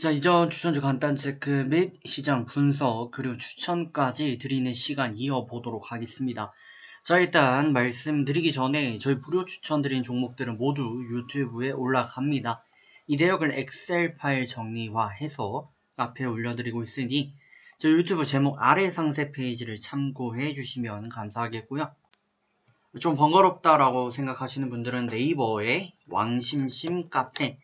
자, 이전 추천주 간단 체크 및 시장 분석 그리고 추천까지 드리는 시간 이어보도록 하겠습니다. 자, 일단 말씀드리기 전에 저희 무료 추천드린 종목들은 모두 유튜브에 올라갑니다. 이 내역을 엑셀 파일 정리화해서 카페에 올려드리고 있으니 저 유튜브 제목 아래 상세 페이지를 참고해 주시면 감사하겠고요. 좀 번거롭다라고 생각하시는 분들은 네이버에 왕심심 카페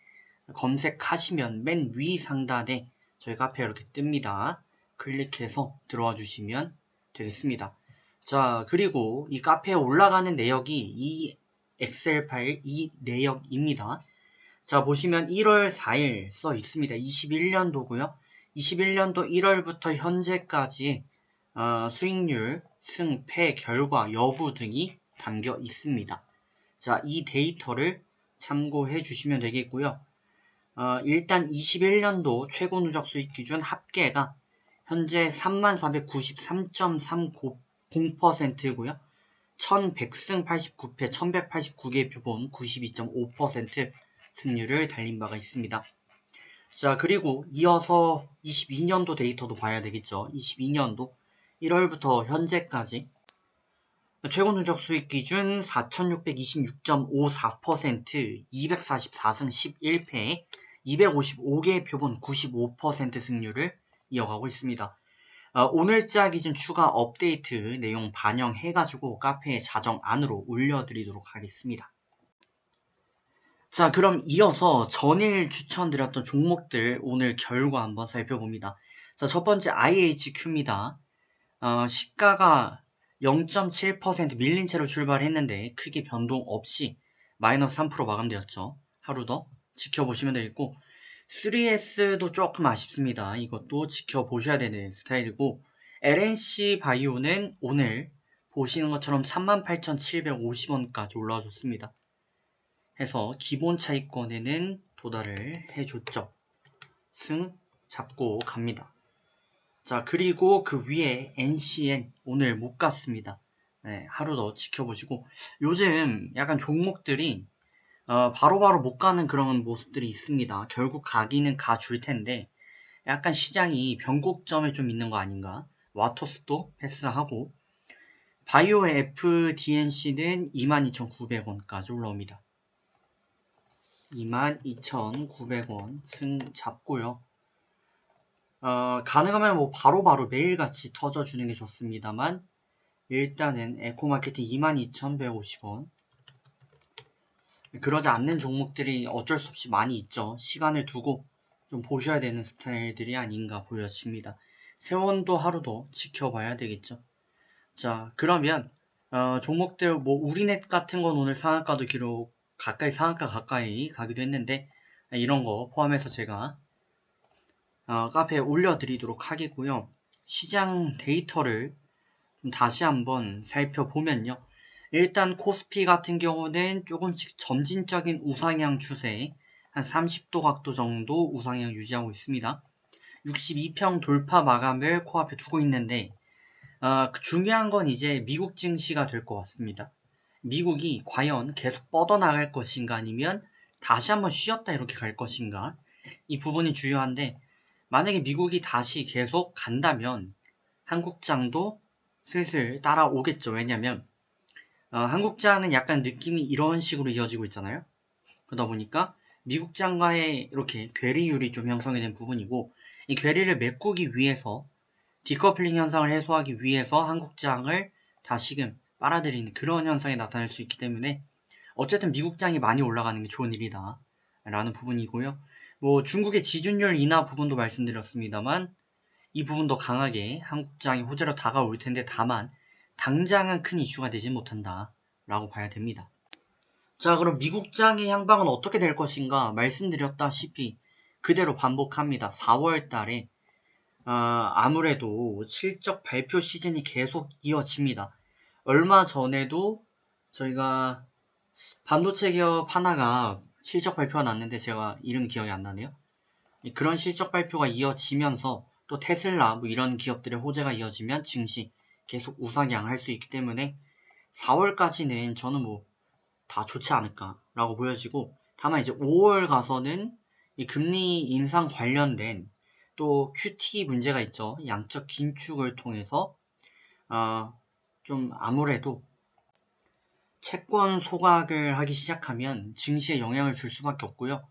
검색하시면 맨 위 상단에 저희 카페 이렇게 뜹니다. 클릭해서 들어와 주시면 되겠습니다. 자, 그리고 이 카페에 올라가는 내역이 이 엑셀 파일 이 내역입니다. 자, 보시면 1월 4일 써 있습니다. 21년도고요. 21년도 1월부터 현재까지 어, 수익률, 승패, 결과, 여부 등이 담겨 있습니다. 자, 이 데이터를 참고해 주시면 되겠고요. 어, 일단 21년도 최고 누적 수익 기준 합계가 현재 3493.30%고요. 1100승 89패 1189개 표본 92.5% 승률을 달린 바가 있습니다. 자 그리고 이어서 22년도 데이터도 봐야 되겠죠. 22년도 1월부터 현재까지 최고 누적 수익 기준 4626.54% 244승 11패 255개의 표본 95% 승률을 이어가고 있습니다. 어, 오늘자 기준 추가 업데이트 내용 반영해가지고 카페에 자정 안으로 올려드리도록 하겠습니다. 자, 그럼 이어서 전일 추천드렸던 종목들 오늘 결과 한번 살펴봅니다. 자, 첫 번째 IHQ입니다. 어, 시가가 0.7% 밀린 채로 출발했는데 크게 변동 없이 마이너스 3% 마감되었죠. 하루 더 지켜보시면 되겠고 3S도 조금 아쉽습니다. 이것도 지켜보셔야 되는 스타일이고 LNC 바이오는 오늘 보시는 것처럼 38,750원까지 올라와 줬습니다. 해서 기본 차익권에는 도달을 해줬죠. 승 잡고 갑니다. 자 그리고 그 위에 NCN 오늘 못 갔습니다. 네, 하루 더 지켜보시고 요즘 약간 종목들이 어, 바로바로 못 가는 그런 모습들이 있습니다. 결국 가기는 가줄 텐데 약간 시장이 변곡점에 좀 있는 거 아닌가? 와토스도 패스하고 바이오의 FDNC는 22,900원까지 올라옵니다. 22,900원 승 잡고요. 어, 가능하면 뭐 바로바로 매일같이 터져주는 게 좋습니다만 일단은 에코마케팅 22,150원 그러지 않는 종목들이 어쩔 수 없이 많이 있죠. 시간을 두고 좀 보셔야 되는 스타일들이 아닌가 보여집니다. 세원도 하루도 지켜봐야 되겠죠. 자, 그러면 어, 종목들 뭐 우리넷 같은 건 오늘 상한가도 기록 가까이 상한가 가까이 가기도 했는데 이런 거 포함해서 제가 어, 카페에 올려드리도록 하겠고요. 시장 데이터를 좀 다시 한번 살펴보면요. 일단 코스피 같은 경우는 조금씩 점진적인 우상향 추세 한 30도 각도 정도 우상향 유지하고 있습니다. 62평 돌파 마감을 코앞에 두고 있는데 어, 중요한 건 이제 미국 증시가 될 것 같습니다. 미국이 과연 계속 뻗어나갈 것인가 아니면 다시 한번 쉬었다 이렇게 갈 것인가 이 부분이 중요한데 만약에 미국이 다시 계속 간다면 한국장도 슬슬 따라오겠죠. 왜냐면 어, 한국장은 약간 느낌이 이런 식으로 이어지고 있잖아요. 그러다 보니까 미국장과의 이렇게 괴리율이 좀 형성이 된 부분이고 이 괴리를 메꾸기 위해서 디커플링 현상을 해소하기 위해서 한국장을 다시금 빨아들이는 그런 현상이 나타날 수 있기 때문에 어쨌든 미국장이 많이 올라가는 게 좋은 일이다 라는 부분이고요. 뭐 중국의 지준율 인하 부분도 말씀드렸습니다만 이 부분도 강하게 한국장이 호재로 다가올 텐데 다만 당장은 큰 이슈가 되지 못한다 라고 봐야 됩니다. 자 그럼 미국장의 향방은 어떻게 될 것인가 말씀드렸다시피 그대로 반복합니다. 4월 달에 어, 아무래도 실적 발표 시즌이 계속 이어집니다. 얼마 전에도 저희가 반도체 기업 하나가 실적 발표가 났는데 제가 이름 기억이 안 나네요. 그런 실적 발표가 이어지면서 또 테슬라 뭐 이런 기업들의 호재가 이어지면 증시 계속 우상향 할 수 있기 때문에 4월까지는 저는 뭐 다 좋지 않을까라고 보여지고 다만 이제 5월 가서는 이 금리 인상 관련된 또 QT 문제가 있죠. 양적 긴축을 통해서 어, 좀 아무래도 채권 소각을 하기 시작하면 증시에 영향을 줄 수밖에 없고요.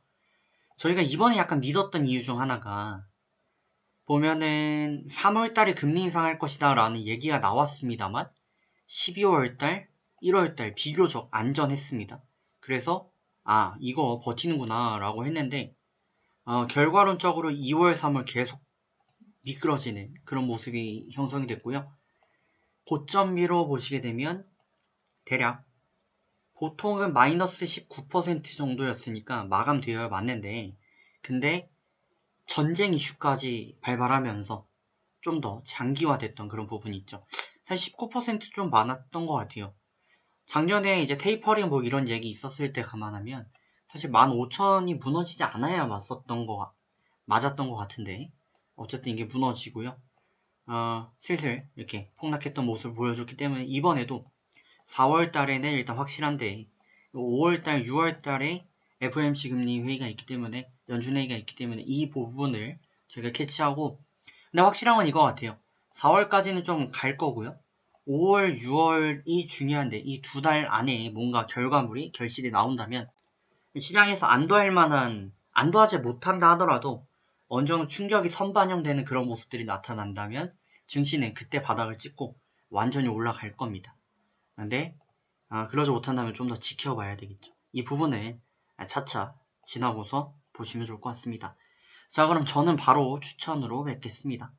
저희가 이번에 약간 믿었던 이유 중 하나가 보면은 3월달에 금리 인상할 것이다 라는 얘기가 나왔습니다만 12월달, 1월달 비교적 안전했습니다. 그래서 아 이거 버티는구나 라고 했는데 어, 결과론적으로 2월, 3월 계속 미끄러지는 그런 모습이 형성이 됐고요. 고점비로 보시게 되면 대략 보통은 마이너스 19% 정도였으니까 마감되어야 맞는데 근데 전쟁 이슈까지 발발하면서 좀 더 장기화됐던 그런 부분이 있죠. 사실 19%좀 많았던 것 같아요. 작년에 이제 테이퍼링 뭐 이런 얘기 있었을 때 감안하면 사실 15,000이 무너지지 않아야 맞았던 거 맞았던 것 같은데 어쨌든 이게 무너지고요. 어, 슬슬 이렇게 폭락했던 모습을 보여줬기 때문에 이번에도 4월 달에는 일단 확실한데 5월 달, 6월 달에 FOMC 금리 회의가 있기 때문에 연준 회의가 있기 때문에 이 부분을 저희가 캐치하고 근데 확실한 건 이거 같아요. 4월까지는 좀 갈 거고요. 5월, 6월이 중요한데 이 두 달 안에 뭔가 결과물이 결실이 나온다면 시장에서 안도할 만한 안도하지 못한다 하더라도 어느 정도 충격이 선반영되는 그런 모습들이 나타난다면 증시는 그때 바닥을 찍고 완전히 올라갈 겁니다. 근데 아, 그러지 못한다면 좀 더 지켜봐야 되겠죠. 이 부분은 차차 지나고서 보시면 좋을 것 같습니다. 자 그럼 저는 바로 추천으로 뵙겠습니다.